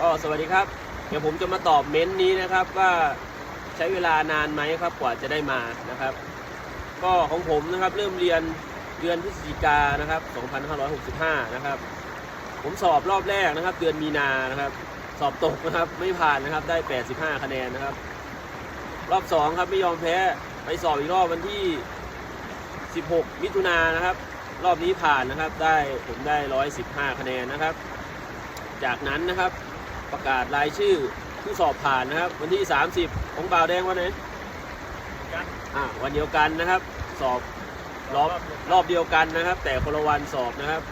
ก็สวัสดีครับ เดี๋ยวผมจะมาตอบเม้นต์นี้นะครับว่าใช้เวลานานไหมครับกว่าจะได้มานะครับ ก็ของผมนะครับเริ่มเรียนเดือนพฤศจิกานนะครับ 2565 นะครับ ผมสอบรอบแรกนะครับ เดือนมีนานะครับ สอบตกนะครับไม่ผ่านนะครับได้ 85 คะแนนนะครับ รอบ 2 ครับไม่ยอมแพ้ไปสอบอีกรอบวันที่ 16 มิถุนายนนะครับ รอบนี้ผ่านนะครับได้ผมได้ 115 คะแนนนะครับ จากนั้นนะครับ ประกาศรายชื่อผู้สอบผ่านนะครับ วันที่ 30 ของบ่าวแดงวันไหนกันอ่าวันเดียวกันนะครับ สอบรอบรอบเดียวกันนะครับ แต่คนละวันสอบนะครับ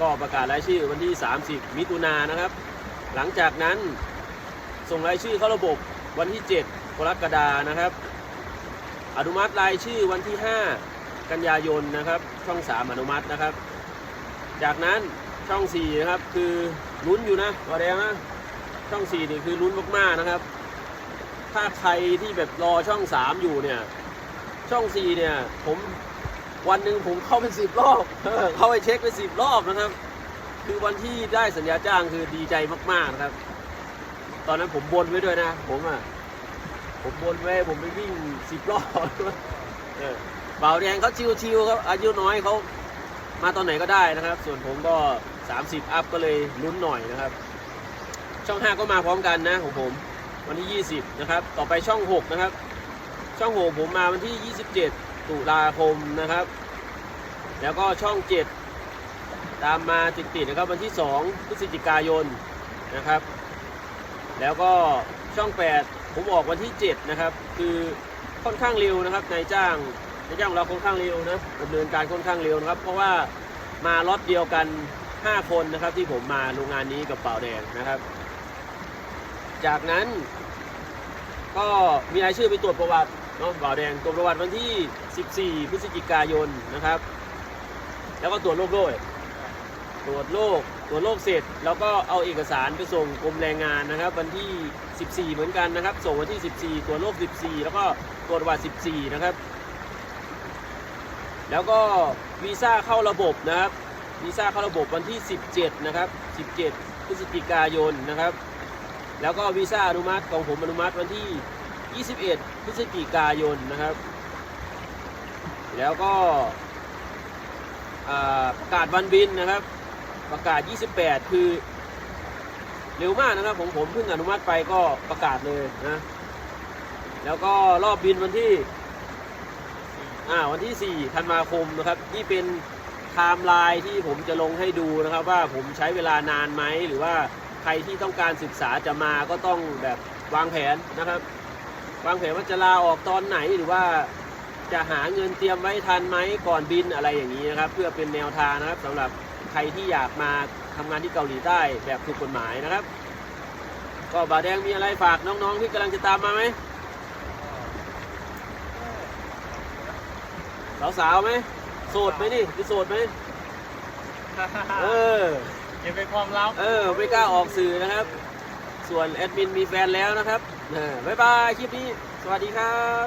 ก็ประกาศรายชื่อวันที่ 30 มิถุนายนนะครับ หลังจากนั้นส่งรายชื่อเข้าระบบวันที่ 7 กรกฎานะครับ อนุมัติรายชื่อวันที่ 5 กันยายนนะครับ ช่อง 3 อนุมัตินะครับ จากนั้นช่อง 4 นะครับ คือลุ้นอยู่นะตัวแดงนะ ช่อง4นี่คือลุ้นมากๆนะครับ ถ้าใครที่แบบรอช่อง3อยู่เนี่ย ช่อง4เนี่ย ผมวันหนึ่งผมเข้าไปสิบรอบเข้าไปเช็คไปสิบรอบนะครับ คือวันที่ได้สัญญาจ้างคือดีใจมากๆนะครับ ตอนนั้นผมบนไว้ด้วยนะ ผมอะผมบนไว้ผมไปวิ่งสิบรอบเบ่าวแดงเขาชิวๆครับอายุน้อยเขามาตอนไหนก็ได้นะครับ ส่วนผมก็ 30 อัพก็เลยลุ้นหน่อยนะครับ ช่อง 5 ก็มาพร้อมกันนะของผม วันที่ 20 นะครับ ต่อไปช่อง 6 นะครับ ช่อง 6 ผมมาวันที่ 27 ตุลาคมนะครับ แล้วก็ช่อง 7 ตามมาติดๆนะครับวันที่ 2 พฤศจิกายนนะครับ แล้วก็ช่อง 8 ผมออกวันที่ 7 นะครับ คือค่อนข้างเร็วนะครับนายจ้างนายจ้างเราค่อนข้างเร็วนะดำเนินการค่อนข้างเร็วนะครับ เพราะว่ามาล็อตเดียวกัน 5 คนนะครับที่ผมมาโรงงานนี้กับเป่าแดงนะครับ จากนั้นก็มีรายชื่อไปตรวจประวัติเนาะบ่าวแดงตรวจประวัติวันที่ 14 พฤศจิกายนนะครับ แล้วก็ตรวจโรคด้วยตรวจโรคตรวจโรคเสร็จ แล้วก็เอาเอกสารไปส่งกรมแรงงานนะครับ วันที่ 14 เหมือนกันนะครับ ส่งวันที่ 14 ตรวจโรค 14 แล้วก็ตรวจวัติ14 นะครับ แล้วก็วีซ่าเข้าระบบนะครับวีซ่าเข้าระบบวันที่ 17 นะครับ 17 พฤศจิกายนนะครับ แล้วก็วีซ่าอนุมัติของผมอนุมัติวันที่ 21 พฤศจิกายนนะครับ แล้วก็ประกาศวันบินนะครับ ประกาศ 28 คือเร็วมากนะครับผมผมเพิ่งอนุมัติไปก็ประกาศเลยนะ แล้วก็รอบบินวันที่อ่าวันที่ 4 ธันวาคมนะครับ นี่เป็นไทม์ไลน์ที่ผมจะลงให้ดูนะครับ ว่าผมใช้เวลานานไหมหรือว่า ครที่ต้องการศึกษาจะมาก็ต้องแบบวางแผนนะครับ วางแผนว่าจะลาออกตอนไหนหรือว่าจะหาเงินเตรียมไว้ทันไหมก่อนบินอะไรอย่างนี้นะครับ เพื่อเป็นแนวทางนะครับสำหรับใครที่อยากมาทำงานที่เกาหลีใต้แบบถูกกฎหมายนะครับ ก็บาแดงมีอะไรฝากน้องๆที่กำลังจะตามมาไหมสาวๆไหมโสดไหมนี่คือโสดไหมเออ เก็บเป็นความลับเออไม่กล้าออกสื่อนะครับ ส่วนแอดมินมีแฟนแล้วนะครับเออบ๊ายบายคลิปนี้ สวัสดีครับ